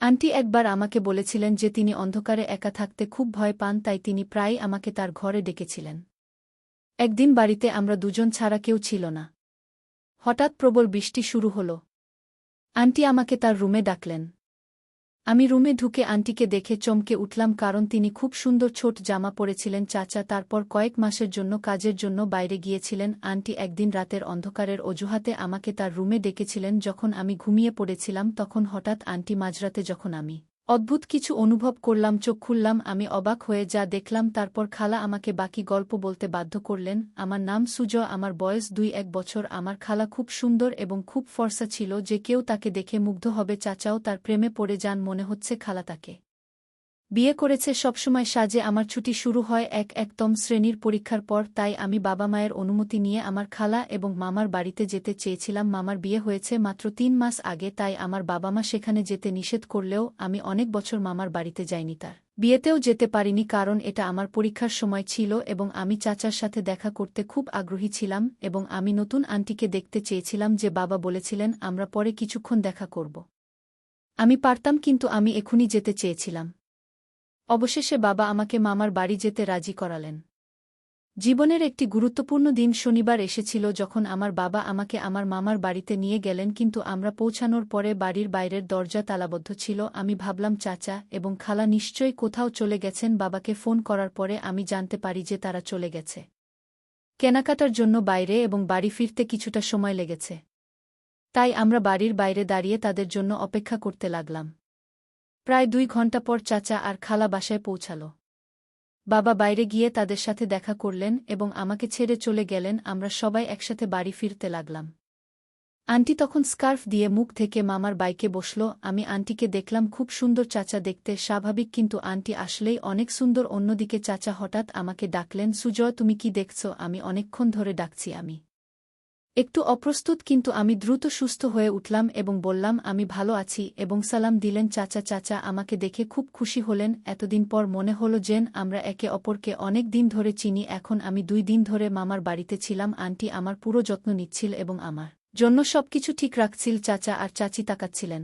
Aunty একবার আমাকে বলেছিলেন যে তিনি অন্ধকারে একা থাকতে খুব ভয় পান, তাই তিনি প্রায় আমাকে তার ঘরে ডেকেছিলেন। একদিন বাড়িতে আমরা দুজন ছাড়া কেউ ছিল না। হঠাৎ প্রবল বৃষ্টি শুরু হল। আন্টি আমাকে তার রুমে ডাকলেন। আমি রুমে ঢুকে আন্টিকে দেখে চমকে উঠলাম কারণ তিনি খুব সুন্দর ছোট জামা পরেছিলেন চাচা। তারপর কয়েক মাসের জন্য কাজের জন্য বাইরে গিয়েছিলেন। আন্টি একদিন রাতের অন্ধকারের অজুহাতে আমাকে তার রুমে ডেকেছিলেন। যখন আমি ঘুমিয়ে পড়েছিলাম, তখন হঠাৎ আন্টি মাঝরাতে যখন আমি অদ্ভুত কিছু অনুভব করলাম, চোখ খুললাম, আমি অবাক হয়ে যা দেখলাম, তারপর খালা আমাকে বাকি গল্প বলতে বাধ্য করলেন, আমার নাম সুজ আমার বয়স দুই এক বছর, আমার খালা খুব সুন্দর এবং খুব ফর্সা ছিল যে কেউ তাকে দেখে মুগ্ধ হবে, চাচাও তার প্রেমে পড়ে যান, মনে হচ্ছে খালা তাকে। বিয়ে করেছে সবসময় সাজে আমার ছুটি শুরু হয় এক একতম শ্রেণির পরীক্ষার পর, তাই আমি বাবা মায়ের অনুমতি নিয়ে আমার খালা এবং মামার বাড়িতে যেতে চেয়েছিলাম। মামার বিয়ে হয়েছে মাত্র তিন মাস আগে, তাই আমার বাবা মা সেখানে যেতে নিষেধ করলেও আমি অনেক বছর মামার বাড়িতে যাইনি তার। বিয়েতেও যেতে পারিনি কারণ এটা আমার পরীক্ষার সময় ছিল এবং আমি চাচার সাথে দেখা করতে খুব আগ্রহী ছিলাম এবং আমি নতুন আন্টিকে দেখতে চেয়েছিলাম যে বাবা বলেছিলেন, আমরা পরে কিছুক্ষণ দেখা করব। আমি পারতাম কিন্তু আমি এখনই যেতে চেয়েছিলাম। অবশেষে বাবা আমাকে মামার বাড়ি যেতে রাজি করালেন। জীবনের একটি গুরুত্বপূর্ণ দিন শনিবার এসেছিল যখন আমার বাবা আমাকে আমার মামার বাড়িতে নিয়ে গেলেন কিন্তু আমরা পৌঁছানোর পরে বাড়ির বাইরের দরজা তালাবদ্ধ ছিল। আমি ভাবলাম, চাচা এবং খালা নিশ্চয়ই কোথাও চলে গেছেন। বাবাকে ফোন করার পরে আমি জানতে পারি যে তারা চলে গেছে। কেনাকাটার জন্য বাইরে এবং বাড়ি ফিরতে কিছুটা সময় লেগেছে। তাই আমরা বাড়ির বাইরে দাঁড়িয়ে তাদের জন্য অপেক্ষা করতে লাগলাম। প্রায় দুই ঘণ্টা পর চাচা আর খালা বাসায় পৌঁছাল। বাবা বাইরে গিয়ে তাদের সাথে দেখা করলেন এবং আমাকে ছেড়ে চলে গেলেন, আমরা সবাই একসাথে বাড়ি ফিরতে লাগলাম। আন্টি তখন স্কার্ফ দিয়ে মুখ থেকে মামার বাইকে বসল, আমি আন্টিকে দেখলাম খুব সুন্দর চাচা দেখতে, স্বাভাবিক কিন্তু আন্টি আসলেই অনেক সুন্দর। অন্যদিকে চাচা হঠাৎ আমাকে ডাকলেন, সুজয়, তুমি কি দেখছ? আমি অনেকক্ষণ ধরে ডাকছি, আমি। একটু অপ্রস্তুত কিন্তু আমি দ্রুত সুস্থ হয়ে উঠলাম এবং বললাম, আমি ভালো আছি, এবং সালাম দিলেন, চাচা চাচা, আমাকে দেখে খুব খুশি হলেন। এতদিন পর মনে হল যেন আমরা একে অপরকে অনেক দিন ধরে চিনি, এখন আমি দুই দিন ধরে মামার বাড়িতে ছিলাম, আন্টি আমার পুরো যত্ন নিচ্ছিল এবং আমার জন্য সবকিছু ঠিক রাখছিল, চাচা আর চাচি তাকাচ্ছিলেন।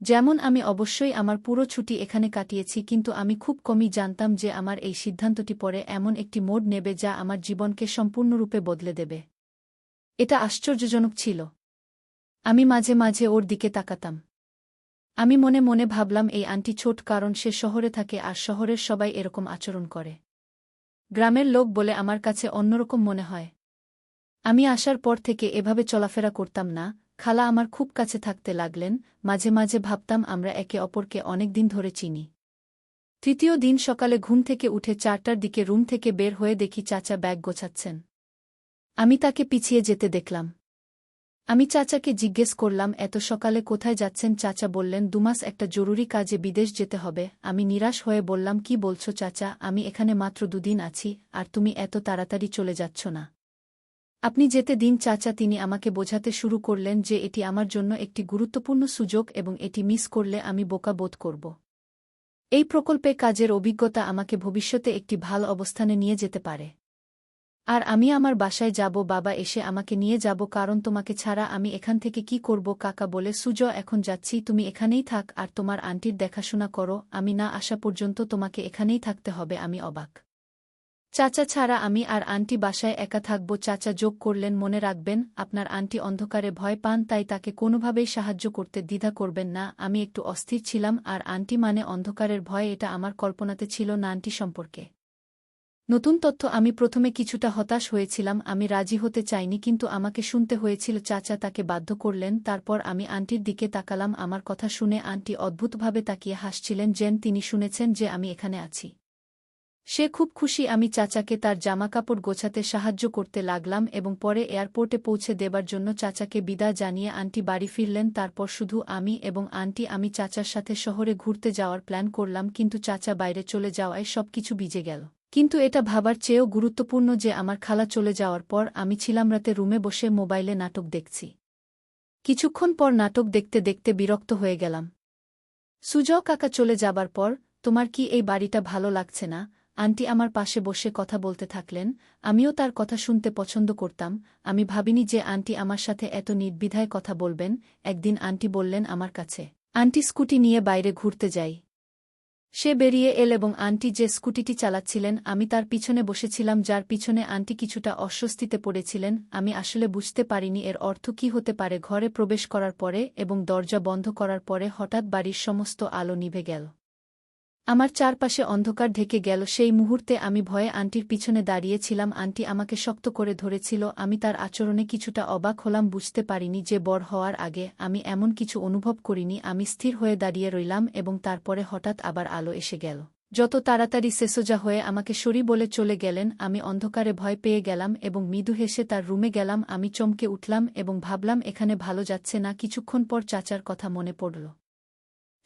যেমন আমি অবশ্যই আমার পুরো ছুটি এখানে কাটিয়েছি, কিন্তু আমি খুব কমই জানতাম যে আমার এই সিদ্ধান্তটি পরে এমন একটি মোড নেবে যা আমার জীবনকে সম্পূর্ণরূপে বদলে দেবে। এটা আশ্চর্যজনক ছিল। আমি মাঝে মাঝে ওর দিকে তাকাতাম। আমি মনে মনে ভাবলাম এই আন্টি ছোট কারণ সে শহরে থাকে আর শহরের সবাই এরকম আচরণ করে। গ্রামের লোক বলে আমার কাছে অন্যরকম মনে হয়। আমি আসার পর থেকে এভাবে চলাফেরা করতাম না, খালা আমার খুব কাছে থাকতে লাগলেন, মাঝে মাঝে ভাবতাম আমরা একে অপরকে অনেক দিন ধরে চিনি। তৃতীয় দিন সকালে ঘুম থেকে উঠে চারটার দিকে রুম থেকে বের হয়ে দেখি চাচা ব্যাগ গোছাচ্ছেন। আমি তাকে পিছিয়ে যেতে দেখলাম। আমি চাচাকে জিজ্ঞেস করলাম, এত সকালে কোথায় যাচ্ছেন? চাচা বললেন দুমাস একটা জরুরি কাজে বিদেশ যেতে হবে। আমি নিরাশ হয়ে বললাম, কি বলছো চাচা? আমি এখানে মাত্র দুদিন আছি, আর তুমি এত তাড়াতাড়ি চলে যাচ্ছ না। আপনি যেতে দিন। চাচা তিনি আমাকে বোঝাতে শুরু করলেন যে এটি আমার জন্য একটি গুরুত্বপূর্ণ সুযোগ এবং এটি মিস করলে আমি বোকা বোধ করব। এই প্রকল্পে কাজের অভিজ্ঞতা আমাকে ভবিষ্যতে একটি ভালো অবস্থানে নিয়ে যেতে পারে। আর আমি আমার বাসায় যাব, বাবা এসে আমাকে নিয়ে যাব, কারণ তোমাকে ছাড়া আমি এখান থেকে কি করব? কাকা বলে, সুজ, এখন যাচ্ছি, তুমি এখানেই থাক, আর তোমার আন্টির দেখাশোনা করো, আমি না আসা পর্যন্ত তোমাকে এখানেই থাকতে হবে, আমি অবাক। চাচা ছাড়া আমি আর আন্টি বাসায় একা থাকব, চাচা যোগ করলেন, মনে রাখবেন, আপনার আন্টি অন্ধকারে ভয় পান, তাই তাকে কোনোভাবেই সাহায্য করতে দ্বিধা করবেন না, আমি একটু অস্থির ছিলাম, আর আন্টি মানে অন্ধকারের ভয়, এটা আমার কল্পনাতে ছিল না আন্টি সম্পর্কে। নতুন তথ্য আমি প্রথমে কিছুটা হতাশ হয়েছিলাম, আমি রাজি হতে চাইনি কিন্তু আমাকে শুনতে হয়েছিল, চাচা তাকে বাধ্য করলেন, তারপর আমি আন্টির দিকে তাকালাম, আমার কথা শুনে আন্টি অদ্ভুতভাবে তাকিয়ে হাসছিলেন, যেন তিনি শুনেছেন যে আমি এখানে আছি। সে খুব খুশি, আমি চাচাকে তার জামাকাপড় গোছাতে সাহায্য করতে লাগলাম এবং পরে এয়ারপোর্টে পৌঁছে দেবার জন্য চাচাকে বিদায় জানিয়ে আন্টি বাড়ি ফিরলেন, তারপর শুধু আমি এবং আন্টি, আমি চাচার সাথে শহরে ঘুরতে যাওয়ার প্ল্যান করলাম কিন্তু চাচা বাইরে চলে যাওয়ায় সবকিছু ভিজে গেল। কিন্তু এটা ভাবার চেয়েও গুরুত্বপূর্ণ যে আমার খালা চলে যাওয়ার পর আমি ছিলাম রাতে রুমে বসে মোবাইলে নাটক দেখছি। কিছুক্ষণ পর নাটক দেখতে দেখতে বিরক্ত হয়ে গেলাম। সুজয় কাকা চলে যাবার পর, তোমার কি এই বাড়িটা ভালো লাগছে না? আন্টি আমার পাশে বসে কথা বলতে থাকলেন, আমিও তার কথা শুনতে পছন্দ করতাম, আমি ভাবিনি যে আন্টি আমার সাথে এত নির্বিধায় কথা বলবেন, একদিন আন্টি বললেন আমার কাছে, আন্টি স্কুটি নিয়ে বাইরে ঘুরতে যাই। সে বেরিয়ে এল এবং আন্টি যে স্কুটিটি চালাচ্ছিলেন, আমি তার পিছনে বসেছিলাম যার পিছনে আন্টি কিছুটা অস্বস্তিতে পড়েছিলেন, আমি আসলে বুঝতে পারিনি এর অর্থ কি হতে পারে। ঘরে প্রবেশ করার পরে এবং দরজা বন্ধ করার পরে হঠাৎ বাড়ির সমস্ত আলো নিভে গেল। আমার চারপাশে অন্ধকার ঢেকে গেল, সেই মুহূর্তে আমি ভয়ে আন্টির পিছনে দাঁড়িয়েছিলাম। আন্টি আমাকে শক্ত করে ধরেছিল, আমি তার আচরণে কিছুটা অবাক হলাম, বুঝতে পারিনি যে বড় হওয়ার আগে আমি এমন কিছু অনুভব করিনি। আমি স্থির হয়ে দাঁড়িয়ে রইলাম এবং তারপরে হঠাৎ আবার আলো এসে গেল। যত তাড়াতাড়ি সেসোজা হয়ে আমাকে সরি বলে চলে গেলেন, আমি অন্ধকারে ভয় পেয়ে গেলাম এবং মৃদু হেসে তার রুমে গেলাম। আমি চমকে উঠলাম এবং ভাবলাম, এখানে ভালো যাচ্ছে না। কিছুক্ষণ পর চাচার কথা মনে পড়ল।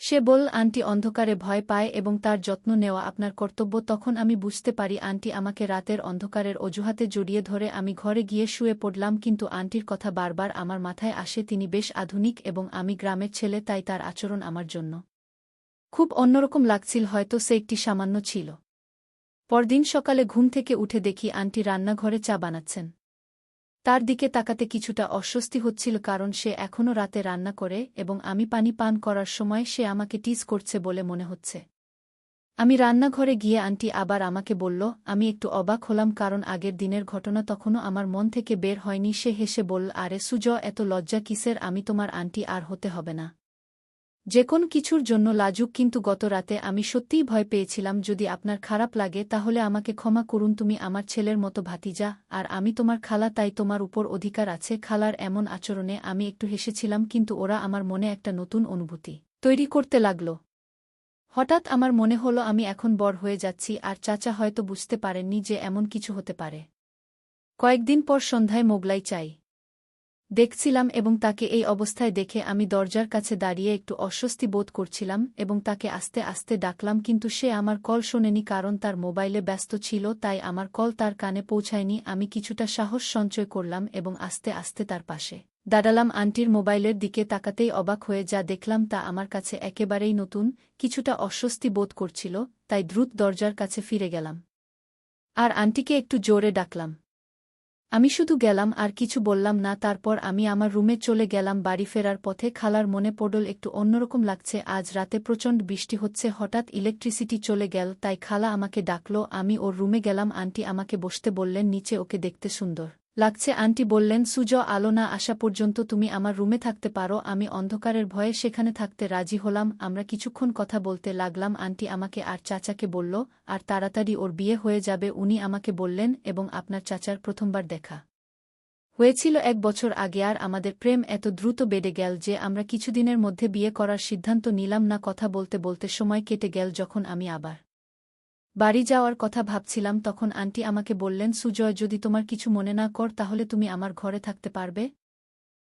সে বল, আন্টি অন্ধকারে ভয় পায় এবং তার যত্ন নেওয়া আপনার কর্তব্য। তখন আমি বুঝতে পারি, আন্টি আমাকে রাতের অন্ধকারের অজুহাতে জড়িয়ে ধরে আমি ঘরে গিয়ে শুয়ে পড়লাম। কিন্তু আন্টির কথা বারবার আমার মাথায় আসে, তিনি বেশ আধুনিক এবং আমি গ্রামের ছেলে, তাই তার আচরণ আমার জন্য খুব অন্যরকম লাগছিল, হয়তো সে একটি সামান্য ছিল। পরদিন সকালে ঘুম থেকে উঠে দেখি আন্টি রান্নাঘরে চা বানাচ্ছেন। তার দিকে তাকাতে কিছুটা অস্বস্তি হচ্ছিল কারণ সে এখনও রাতে রান্না করে এবং আমি পানি পান করার সময় সে আমাকে টিজ করছে বলে মনে হচ্ছে। আমি রান্নাঘরে গিয়ে আন্টি আবার আমাকে বলল, আমি একটু অবাক হলাম কারণ আগের দিনের ঘটনা তখনও আমার মন থেকে বের হয়নি। সে হেসে বলল, আরে সুজ এত লজ্জা কিসের? আমি তোমার আন্টি আর হতে হবে না। যে কোন কিছুর জন্য লাজুক, কিন্তু গত রাতে আমি সত্যিই ভয় পেয়েছিলাম। যদি আপনার খারাপ লাগে, তাহলে আমাকে ক্ষমা করুন। তুমি আমার ছেলের মতো ভাতিজা, আর আমি তোমার খালা, তাই তোমার উপর অধিকার আছে। খালার এমন আচরণে আমি একটু হেসেছিলাম, কিন্তু ওরা আমার মনে একটা নতুন অনুভূতি তৈরি করতে লাগল। হঠাৎ আমার মনে হলো, আমি এখন বড় হয়ে যাচ্ছি, আর চাচা হয়তো বুঝতে পারেননি যে এমন কিছু হতে পারে। কয়েকদিন পর সন্ধ্যায় মোগলাই চাই। দেখছিলাম এবং তাকে এই অবস্থায় দেখে আমি দরজার কাছে দাঁড়িয়ে একটু অস্বস্তি বোধ করছিলাম এবং তাকে আস্তে আস্তে ডাকলাম, কিন্তু সে আমার কল শোনেনি কারণ তার মোবাইলে ব্যস্ত ছিল, তাই আমার কল তার কানে পৌঁছায়নি। আমি কিছুটা সাহস সঞ্চয় করলাম এবং আস্তে আস্তে তার পাশে দাঁড়ালাম। আন্টির মোবাইলের দিকে তাকাতেই অবাক হয়ে যা দেখলাম তা আমার কাছে একেবারেই নতুন, কিছুটা অস্বস্তি বোধ করছিল, তাই দ্রুত দরজার কাছে ফিরে গেলাম। আর আন্টিকে একটু জোরে ডাকলাম। আমি শুধু গেলাম আর কিছু বললাম না, তারপর আমি আমার রুমে চলে গেলাম, বাড়ি ফেরার পথে খালার মনে পড়ল একটু অন্যরকম লাগছে, আজ রাতে প্রচণ্ড বৃষ্টি হচ্ছে, হঠাৎ ইলেকট্রিসিটি চলে গেল, তাই খালা আমাকে ডাকল, আমি ওর রুমে গেলাম, আন্টি আমাকে বসতে বললেন, নিচে ওকে দেখতে সুন্দর। লাগছে, আন্টি বললেন, সুজ, আলো না আসা পর্যন্ত তুমি আমার রুমে থাকতে পারো। আমি অন্ধকারের ভয়ে সেখানে থাকতে রাজি হলাম। আমরা কিছুক্ষণ কথা বলতে লাগলাম। আন্টি আমাকে আর চাচাকে বলল, আর তাড়াতাড়ি ওর বিয়ে হয়ে যাবে। উনি আমাকে বললেন এবং আপনার চাচার প্রথমবার দেখা। হয়েছিল এক বছর আগে, আর আমাদের প্রেম এত দ্রুত বেড়ে গেল যে আমরা কিছুদিনের মধ্যে বিয়ে করার সিদ্ধান্ত নিলাম না কথা বলতে বলতে সময় কেটে গেল যখন আমি আবার বাড়ি যাওয়ার কথা ভাবছিলাম তখন আন্টি আমাকে বললেন, সুজয়, যদি তোমার কিছু মনে না কর, তাহলে তুমি আমার ঘরে থাকতে পারবে।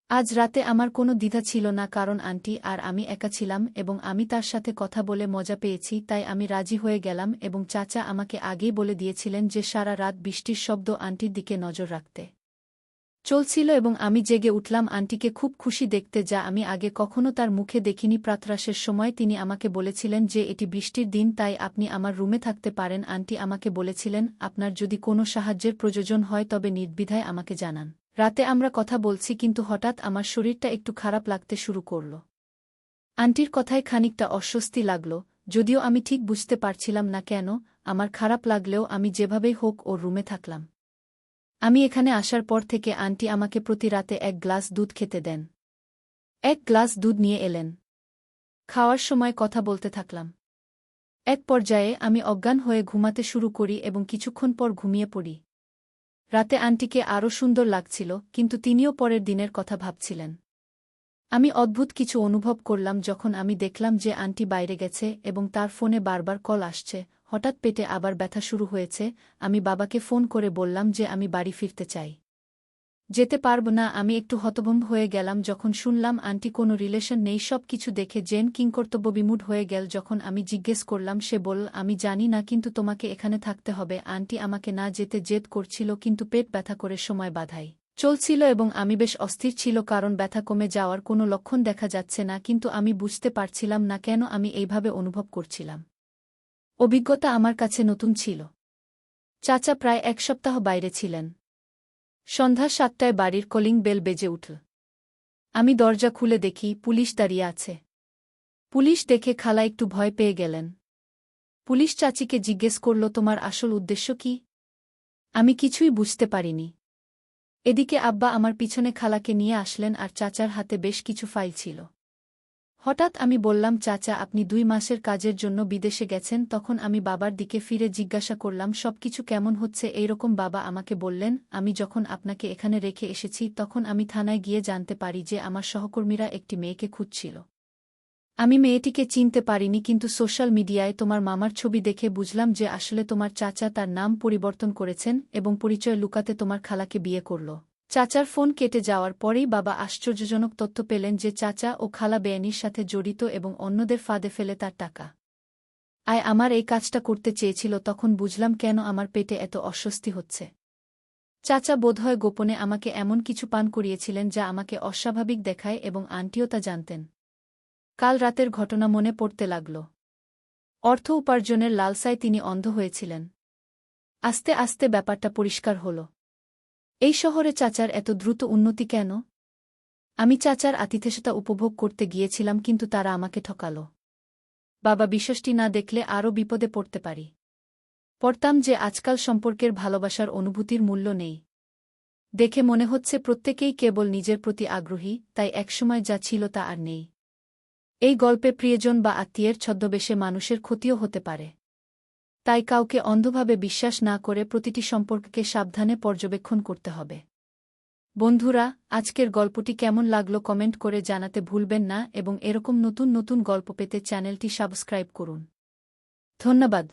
আজ রাতে আমার কোনো দ্বিধা ছিল না, কারণ আন্টি আর আমি একা ছিলাম এবং আমি তার সাথে কথা বলে মজা পেয়েছি, তাই আমি রাজি হয়ে গেলাম এবং চাচা আমাকে আগেই বলে দিয়েছিলেন যে সারা রাত বৃষ্টির শব্দ আন্টির দিকে নজর রাখতে। চলছিল এবং আমি জেগে উঠলাম, আন্টিকে খুব খুশি দেখতে যা আমি আগে কখনো তার মুখে দেখিনি। প্রাতরাশের সময় তিনি আমাকে বলেছিলেন যে এটি বৃষ্টির দিন, তাই আপনি আমার রুমে থাকতে পারেন। আন্টি আমাকে বলেছিলেন, আপনার যদি কোনো সাহায্যের প্রয়োজন হয়, তবে নির্বিধায় আমাকে জানান। রাতে আমরা কথা বলছি, কিন্তু হঠাৎ আমার শরীরটা একটু খারাপ লাগতে শুরু করল। আন্টির কথায় খানিকটা অস্বস্তি লাগল, যদিও আমি ঠিক বুঝতে পারছিলাম না কেন, আমার খারাপ লাগলেও আমি যেভাবেই হোক ওর রুমে থাকলাম। আমি এখানে আসার পর থেকে আন্টি আমাকে প্রতি রাতে এক গ্লাস দুধ খেতে দেন। এক গ্লাস দুধ নিয়ে এলেন। খাওয়ার সময় কথা বলতে থাকলাম। এক পর্যায়ে আমি অজ্ঞান হয়ে ঘুমাতে শুরু করি এবং কিছুক্ষণ পর ঘুমিয়ে পড়ি। রাতে আন্টিকে আরও সুন্দর লাগছিল, কিন্তু তিনিও পরের দিনের কথা ভাবছিলেন। আমি অদ্ভুত কিছু অনুভব করলাম যখন আমি দেখলাম যে আন্টি বাইরে গেছে এবং তার ফোনে বারবার কল আসছে হঠাৎ পেটে আবার ব্যথা শুরু হয়েছে, আমি বাবাকে ফোন করে বললাম যে আমি বাড়ি ফিরতে চাই। যেতে পারব না, আমি একটু হতভম্ব হয়ে গেলাম যখন শুনলাম আন্টি কোনো রিলেশন নেই, সব কিছু দেখে জেন কিংকর্তব্য বিমূঢ় হয়ে গেল যখন আমি জিজ্ঞেস করলাম, সে বল আমি জানি না, কিন্তু তোমাকে এখানে থাকতে হবে। আন্টি আমাকে না যেতে জেদ করছিল, কিন্তু পেট ব্যথা করে সময় বাধাই চলছিল এবং আমি বেশ অস্থির ছিল, কারণ ব্যথা কমে যাওয়ার কোনো লক্ষণ দেখা যাচ্ছে না, কিন্তু আমি বুঝতে পারছিলাম না কেন আমি এইভাবে অনুভব করছিলাম। অভিজ্ঞতা আমার কাছে নতুন ছিল। চাচা প্রায় এক সপ্তাহ বাইরে ছিলেন। সন্ধ্যা সাতটায় বাড়ির কলিং বেল বেজে উঠল। আমি দরজা খুলে দেখি পুলিশ দাঁড়িয়ে আছে। পুলিশ দেখে খালা একটু ভয় পেয়ে গেলেন। পুলিশ চাচিকে জিজ্ঞেস করল, তোমার আসল উদ্দেশ্য কি? আমি কিছুই বুঝতে পারিনি। এদিকে আব্বা আমার পিছনে খালাকে নিয়ে আসলেন আর চাচার হাতে বেশ কিছু ফাইল ছিল। হঠাৎ আমি বললাম, চাচা, আপনি দুই মাসের কাজের জন্য বিদেশে গেছেন, তখন আমি বাবার দিকে ফিরে জিজ্ঞাসা করলাম, সবকিছু কেমন হচ্ছে? এইরকম বাবা আমাকে বললেন, আমি যখন আপনাকে এখানে রেখে এসেছি, তখন আমি থানায় গিয়ে জানতে পারি যে আমার সহকর্মীরা একটি মেয়েকে খুঁজছিল। আমি মেয়েটিকে চিনতে পারিনি, কিন্তু সোশ্যাল মিডিয়ায় তোমার মামার ছবি দেখে বুঝলাম যে আসলে তোমার চাচা তার নাম পরিবর্তন করেছেন এবং পরিচয় লুকাতে তোমার খালাকে বিয়ে করল। চাচার ফোন কেটে যাওয়ার পরেই বাবা আশ্চর্যজনক তথ্য পেলেন যে চাচা ও খালা বেয়ানির সাথে জড়িত এবং অন্যদের ফাঁদে ফেলে তার টাকা। আয়, আমার এই কাজটা করতে চেয়েছিল, তখন বুঝলাম কেন আমার পেটে এত অস্বস্তি হচ্ছে। চাচা বোধহয় গোপনে আমাকে এমন কিছু পান করিয়েছিলেন যা আমাকে অস্বাভাবিক দেখায় এবং আন্টিও তা জানতেন। কাল রাতের ঘটনা মনে পড়তে লাগল। অর্থ উপার্জনের লালসায় তিনি অন্ধ হয়েছিলেন। আস্তে আস্তে ব্যাপারটা পরিষ্কার হল। এই শহরে চাচার এত দ্রুত উন্নতি কেন? আমি চাচার আতিথেয়তা উপভোগ করতে গিয়েছিলাম কিন্তু তারা আমাকে ঠকাল। বাবা বিশ্বাসটি না দেখলে আরও বিপদে পড়তে পারি। পড়তাম যে আজকাল সম্পর্কের ভালোবাসার অনুভূতির মূল্য নেই। দেখে মনে হচ্ছে প্রত্যেকেই কেবল নিজের প্রতি আগ্রহী, তাই একসময় যা ছিল তা আর নেই। এই গল্পে প্রিয়জন বা আত্মীয়ের ছদ্মবেশে মানুষের ক্ষতিও হতে পারে। তাই কাউকে অন্ধভাবে বিশ্বাস না করে প্রতিটি সম্পর্ককে সাবধানে পর্যবেক্ষণ করতে হবে। বন্ধুরা, আজকের গল্পটি কেমন লাগল কমেন্ট করে জানাতে ভুলবেন না এবং এরকম নতুন নতুন গল্প পেতে চ্যানেলটি সাবস্ক্রাইব করুন। ধন্যবাদ।